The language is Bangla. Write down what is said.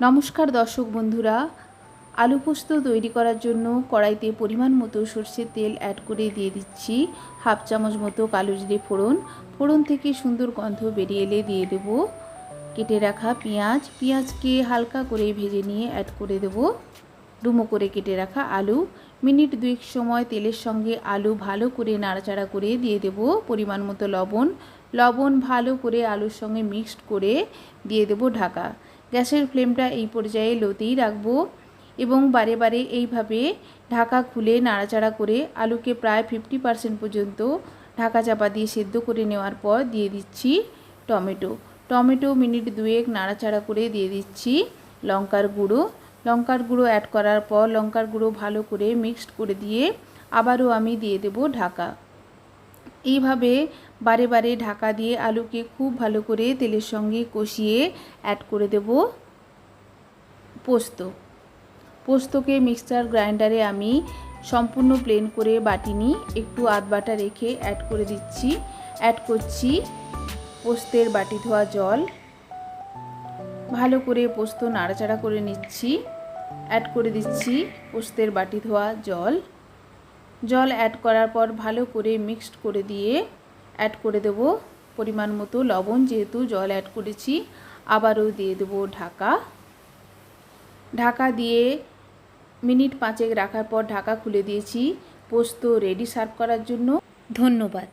নমস্কার দর্শক বন্ধুরা। আলু পোস্ত তৈরি করার জন্য কড়াইতে পরিমাণ মতো সর্ষের তেল অ্যাড করে দিয়ে দিচ্ছি। হাফ চামচ মতো কালো জিরে ফোড়ন। ফোড়ন থেকে সুন্দর গন্ধ বেরিয়ে এলে দিয়ে দেব। কেটে রাখা পেঁয়াজ। পেঁয়াজকে হালকা করে ভেজে নিয়ে অ্যাড করে দেব। ডুমো করে কেটে রাখা আলু। মিনিট দুয়েক সময় তেলের সঙ্গে আলু ভালো করে নাড়াচাড়া করে দিয়ে দেব পরিমাণ মতো লবণ। লবণ ভালো করে আলুর সঙ্গে মিক্সড করে দিয়ে দেব ঢাকা। গ্যাসের ফ্লেমটা এই পর্যায়ে লোতেই রাখব এবং বারে বারে এইভাবে ঢাকা খুলে নাড়াচাড়া করে আলুকে প্রায় ফিফটি পার্সেন্ট পর্যন্ত ঢাকা চাপা দিয়ে সেদ্ধ করে নেওয়ার পর দিয়ে দিচ্ছি টমেটো। টমেটো মিনিট দুয়েক নাড়াচাড়া করে দিয়ে দিচ্ছি লঙ্কার গুঁড়ো। লঙ্কার গুঁড়ো অ্যাড করার পর লঙ্কার গুঁড়ো ভালো করে মিক্সড করে দিয়ে আবারও আমি দিয়ে দেব ঢাকা। এইভাবে বারে বারে ঢাকা দিয়ে আলুকে খুব ভালো করে তেলের সঙ্গে কষিয়ে অ্যাড করে দেব পোস্ত। পোস্তকে মিক্সচার গ্রাইন্ডারে আমি সম্পূর্ণ প্লেন করে বাটিনি, একটু আধ বাটা রেখে অ্যাড করে দিচ্ছি। অ্যাড করছি পোস্তের বাটি ধোয়া জল। ভালো করে পোস্ত নাড়াচাড়া করে নিচ্ছি। অ্যাড করে দিচ্ছি পোস্তের বাটি ধোয়া জল। জল অ্যাড করার পর ভালো করে মিক্সড করে দিয়ে অ্যাড করে দেব পরিমাণ মতো লবণ যেহেতু জল অ্যাড করেছি। আবারও দিয়ে দেব ঢাকা। ঢাকা দিয়ে মিনিট পাঁচেক রাখার পর ঢাকা খুলে দিয়েছি। পোস্ত রেডি সার্ভ করার জন্য। ধন্যবাদ।